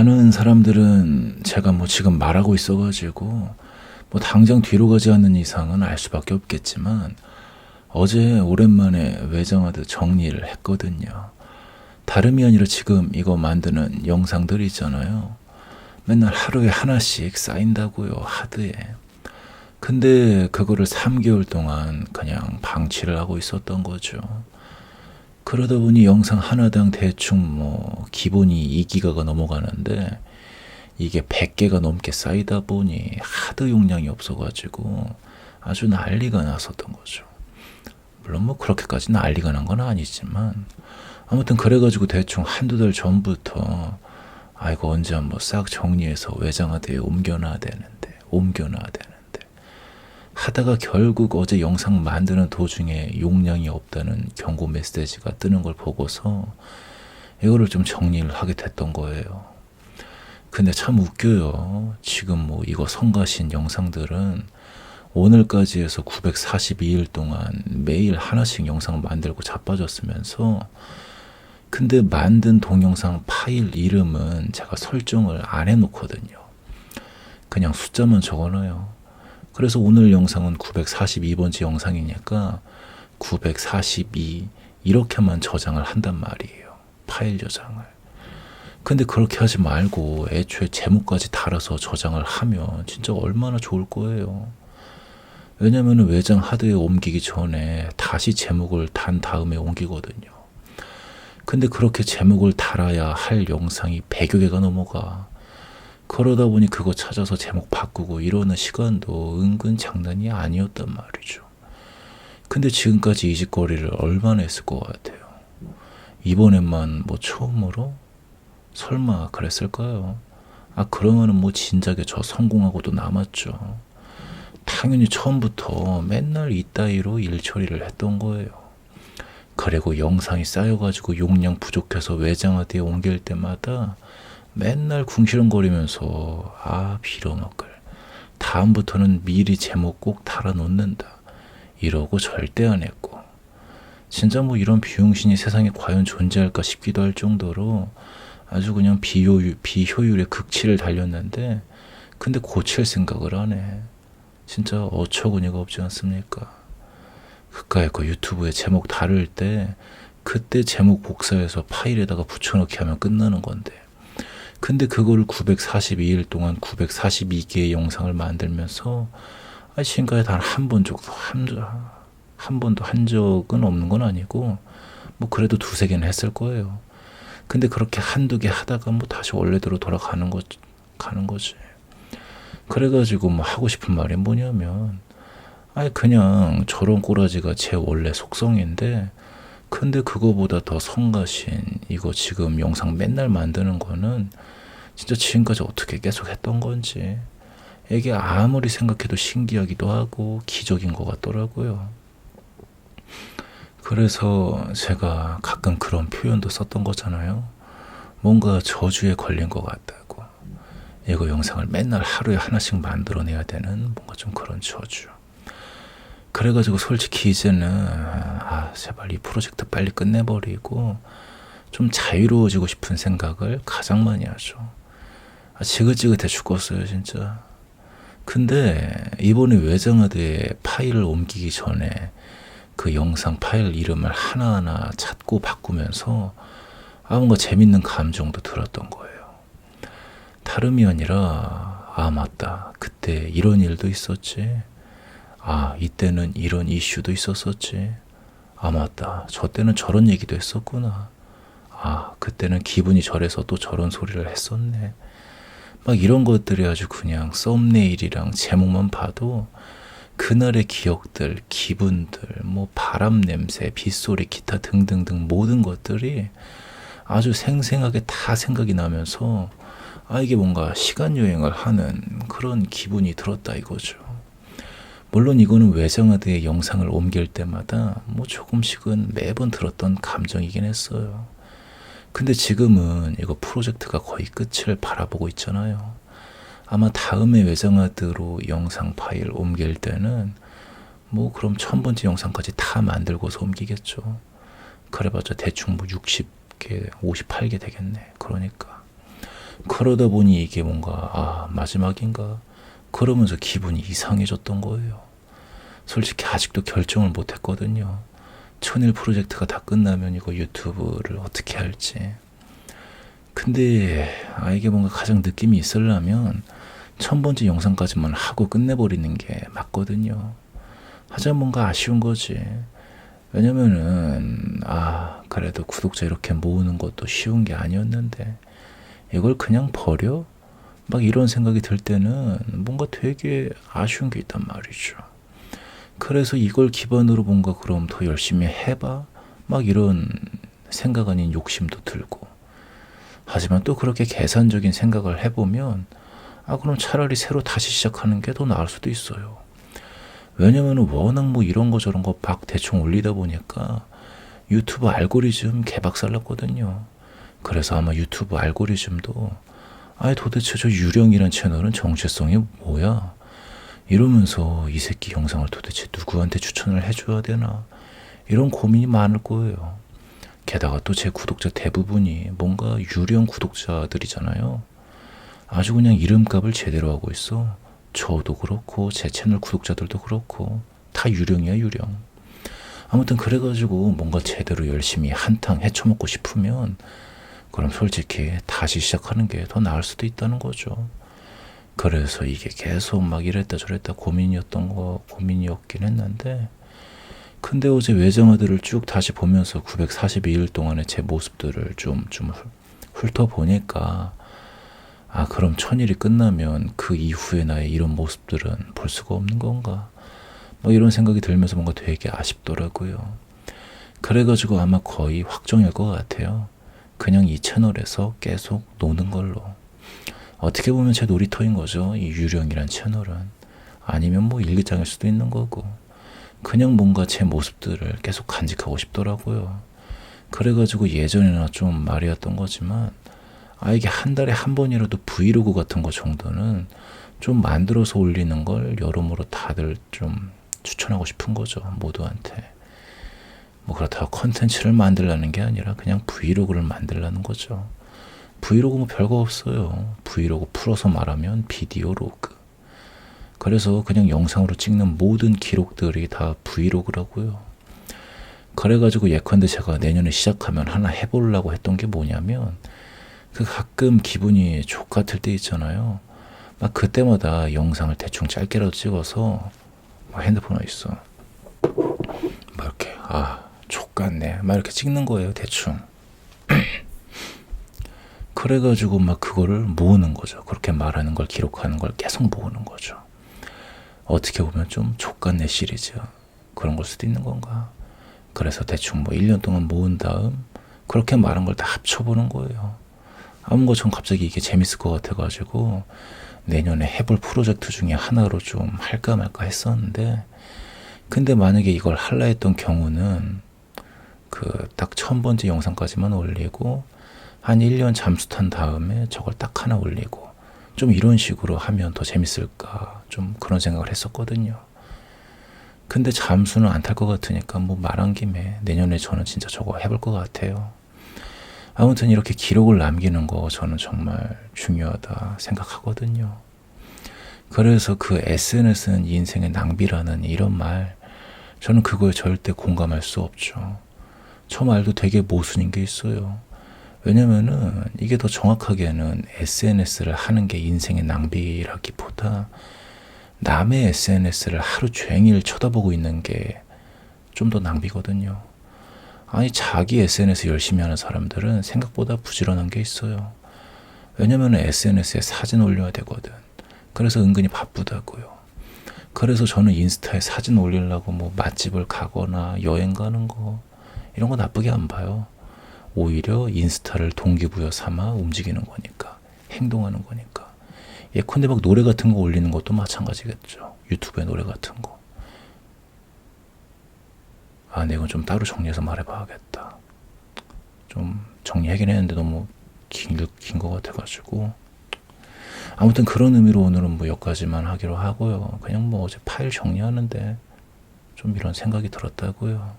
아는 사람들은 제가 뭐 지금 말하고 있어가지고 뭐 당장 뒤로 가지 않는 이상은 알 수밖에 없겠지만 어제 오랜만에 외장하드 정리를 했거든요. 다름이 아니라 지금 이거 만드는 영상들 있잖아요. 맨날 하루에 하나씩 쌓인다고요, 하드에. 근데 그거를 3개월 동안 그냥 방치를 하고 있었던 거죠. 그러다 보니 영상 하나당 대충 뭐 기본이 2기가가 넘어가는데 이게 100개가 넘게 쌓이다 보니 하드 용량이 없어가지고 아주 난리가 났었던 거죠. 물론 뭐 그렇게까지 난리가 난 건 아니지만 아무튼 그래가지고 대충 한두 달 전부터 아 이거 언제 한번 싹 정리해서 외장하드에 옮겨놔야 되는데 옮겨놔야 되는데 하다가 결국 어제 영상 만드는 도중에 용량이 없다는 경고 메시지가 뜨는 걸 보고서 이거를 좀 정리를 하게 됐던 거예요. 근데 참 웃겨요. 지금 뭐 이거 성가신 영상들은 오늘까지 해서 942일 동안 매일 하나씩 영상 만들고 자빠졌으면서 근데 만든 동영상 파일 이름은 제가 설정을 안 해놓거든요. 그냥 숫자만 적어놔요. 그래서 오늘 영상은 942번째 영상이니까 942 이렇게만 저장을 한단 말이에요. 파일 저장을. 근데 그렇게 하지 말고 애초에 제목까지 달아서 저장을 하면 진짜 얼마나 좋을 거예요. 왜냐면 외장 하드에 옮기기 전에 다시 제목을 단 다음에 옮기거든요. 근데 그렇게 제목을 달아야 할 영상이 100여 개가 넘어가. 그러다 보니 그거 찾아서 제목 바꾸고 이러는 시간도 은근 장난이 아니었단 말이죠. 근데 지금까지 이 짓거리를 얼마나 했을 것 같아요. 이번에만 뭐 처음으로? 설마 그랬을까요? 아, 그러면은 뭐 진작에 저 성공하고도 남았죠. 당연히 처음부터 맨날 이따위로 일 처리를 했던 거예요. 그리고 영상이 쌓여가지고 용량 부족해서 외장하드에 옮길 때마다 맨날 궁시렁거리면서 아 빌어먹을 다음부터는 미리 제목 꼭 달아놓는다 이러고 절대 안 했고 진짜 뭐 이런 비용신이 세상에 과연 존재할까 싶기도 할 정도로 아주 그냥 비효율, 비효율의 극치를 달렸는데 근데 고칠 생각을 안 해. 진짜 어처구니가 없지 않습니까? 그까이 그 유튜브에 제목 다룰 때 그때 제목 복사해서 파일에다가 붙여넣기 하면 끝나는 건데 근데 그거를 942일 동안 942개의 영상을 만들면서 아, 지금까지 단 한번 정도 한, 한 번도 한 적은 없는 건 아니고 뭐 그래도 두세 개는 했을 거예요. 근데 그렇게 한두 개 하다가 뭐 다시 원래대로 돌아가는 거 가는 거지. 그래가지고 뭐 하고 싶은 말이 뭐냐면 아니 그냥 저런 꼬라지가 제 원래 속성인데 근데 그거보다 더 성가신 이거 지금 영상 맨날 만드는 거는 진짜 지금까지 어떻게 계속 했던 건지 이게 아무리 생각해도 신기하기도 하고 기적인 것 같더라고요. 그래서 제가 가끔 그런 표현도 썼던 거잖아요. 뭔가 저주에 걸린 것 같다고. 이거 영상을 맨날 하루에 하나씩 만들어내야 되는 뭔가 좀 그런 저주. 그래가지고 솔직히 이제는 아 제발 이 프로젝트 빨리 끝내버리고 좀 자유로워지고 싶은 생각을 가장 많이 하죠. 아, 지긋지긋해 죽겠어요 진짜. 근데 이번에 외장하드에 파일을 옮기기 전에 그 영상 파일 이름을 하나하나 찾고 바꾸면서 아 뭔가 재밌는 감정도 들었던 거예요. 다름이 아니라 아 맞다 그때 이런 일도 있었지. 아 이때는 이런 이슈도 있었었지. 아 맞다 저 때는 저런 얘기도 했었구나. 아 그때는 기분이 저래서 또 저런 소리를 했었네. 막 이런 것들이 아주 그냥 썸네일이랑 제목만 봐도 그날의 기억들, 기분들, 뭐 바람 냄새, 빗소리, 기타 등등등 모든 것들이 아주 생생하게 다 생각이 나면서 아 이게 뭔가 시간 여행을 하는 그런 기분이 들었다 이거죠. 물론 이거는 외장하드의 영상을 옮길 때마다 뭐 조금씩은 매번 들었던 감정이긴 했어요. 근데 지금은 이거 프로젝트가 거의 끝을 바라보고 있잖아요. 아마 다음에 외장하드로 영상 파일 옮길 때는 뭐 그럼 천 번째 영상까지 다 만들고서 옮기겠죠. 그래봤자 대충 뭐 60개, 58개 되겠네. 그러니까. 그러다 보니 이게 뭔가 아 마지막인가 그러면서 기분이 이상해졌던 거예요. 솔직히 아직도 결정을 못 했거든요. 천일 프로젝트가 다 끝나면 이거 유튜브를 어떻게 할지. 근데 아 이게 뭔가 가장 느낌이 있으려면 천 번째 영상까지만 하고 끝내버리는 게 맞거든요. 하지만 뭔가 아쉬운 거지. 왜냐면은 아 그래도 구독자 이렇게 모으는 것도 쉬운 게 아니었는데 이걸 그냥 버려? 막 이런 생각이 들 때는 뭔가 되게 아쉬운 게 있단 말이죠. 그래서 이걸 기반으로 뭔가 그럼 더 열심히 해봐? 막 이런 생각 아닌 욕심도 들고. 하지만 또 그렇게 계산적인 생각을 해보면 아 그럼 차라리 새로 다시 시작하는 게 더 나을 수도 있어요. 왜냐면 워낙 뭐 이런 거 저런 거막 대충 올리다 보니까 유튜브 알고리즘 개박살 났거든요. 그래서 아마 유튜브 알고리즘도 아예 도대체 저 유령이란 채널은 정체성이 뭐야? 이러면서 이 새끼 영상을 도대체 누구한테 추천을 해줘야 되나? 이런 고민이 많을 거예요. 게다가 또 제 구독자 대부분이 뭔가 유령 구독자들이잖아요. 아주 그냥 이름값을 제대로 하고 있어. 저도 그렇고 제 채널 구독자들도 그렇고 다 유령이야 유령. 아무튼 그래가지고 뭔가 제대로 열심히 한탕 헤쳐먹고 싶으면 그럼 솔직히 다시 시작하는 게 더 나을 수도 있다는 거죠. 그래서 이게 계속 막 이랬다 저랬다 고민이었던 거 고민이었긴 했는데 근데 어제 외정아들을 쭉 다시 보면서 942일 동안의 제 모습들을 좀 좀 훑어보니까 아 그럼 천일이 끝나면 그 이후에 나의 이런 모습들은 볼 수가 없는 건가 뭐 이런 생각이 들면서 뭔가 되게 아쉽더라고요. 그래가지고 아마 거의 확정일 것 같아요. 그냥 이 채널에서 계속 노는 걸로. 어떻게 보면 제 놀이터인 거죠. 이 유령이란 채널은. 아니면 뭐 일기장일 수도 있는 거고. 그냥 뭔가 제 모습들을 계속 간직하고 싶더라고요. 그래가지고 예전에나 좀 말이었던 거지만, 아, 이게 한 달에 한 번이라도 브이로그 같은 거 정도는 좀 만들어서 올리는 걸 여러모로 다들 좀 추천하고 싶은 거죠. 모두한테. 뭐 그렇다고 컨텐츠를 만들라는 게 아니라 그냥 브이로그를 만들라는 거죠. 브이로그 뭐 별거 없어요. 브이로그 풀어서 말하면 비디오 로그. 그래서 그냥 영상으로 찍는 모든 기록들이 다 브이로그라고요. 그래가지고 예컨대 제가 내년에 시작하면 하나 해보려고 했던 게 뭐냐면 그 가끔 기분이 족 같을 때 있잖아요. 막 그때마다 영상을 대충 짧게라도 찍어서 막 핸드폰에 있어. 막 이렇게 아 족같네. 막 이렇게 찍는 거예요 대충. 그래가지고 막 그거를 모으는 거죠. 그렇게 말하는 걸 기록하는 걸 계속 모으는 거죠. 어떻게 보면 좀 족같네 시리즈 그런 걸 수도 있는 건가. 그래서 대충 뭐 1년 동안 모은 다음 그렇게 말한 걸 다 합쳐보는 거예요. 아무 것처럼 갑자기 이게 재밌을 것 같아가지고 내년에 해볼 프로젝트 중에 하나로 좀 할까 말까 했었는데 근데 만약에 이걸 할라 했던 경우는 그 딱 천 번째 영상까지만 올리고 한 1년 잠수 탄 다음에 저걸 딱 하나 올리고 좀 이런 식으로 하면 더 재밌을까 좀 그런 생각을 했었거든요. 근데 잠수는 안 탈 것 같으니까 뭐 말한 김에 내년에 저는 진짜 저거 해볼 것 같아요. 아무튼 이렇게 기록을 남기는 거 저는 정말 중요하다 생각하거든요. 그래서 그 SNS는 인생의 낭비라는 이런 말, 저는 그거에 절대 공감할 수 없죠. 저 말도 되게 모순인 게 있어요. 왜냐면은 이게 더 정확하게는 SNS를 하는 게 인생의 낭비라기보다 남의 SNS를 하루 종일 쳐다보고 있는 게 좀 더 낭비거든요. 아니 자기 SNS 열심히 하는 사람들은 생각보다 부지런한 게 있어요. 왜냐면 SNS에 사진 올려야 되거든. 그래서 은근히 바쁘다고요. 그래서 저는 인스타에 사진 올리려고 뭐 맛집을 가거나 여행 가는 거 이런 거 나쁘게 안 봐요. 오히려 인스타를 동기부여 삼아 움직이는 거니까 행동하는 거니까 예컨대 막 노래 같은 거 올리는 것도 마찬가지겠죠. 유튜브에 노래 같은 거. 아, 내 이건 좀 따로 정리해서 말해봐야겠다. 좀 정리하긴 했는데 너무 긴것 같아가지고. 아무튼 그런 의미로 오늘은 뭐 여기까지만 하기로 하고요. 그냥 뭐 어제 파일 정리하는데 좀 이런 생각이 들었다고요.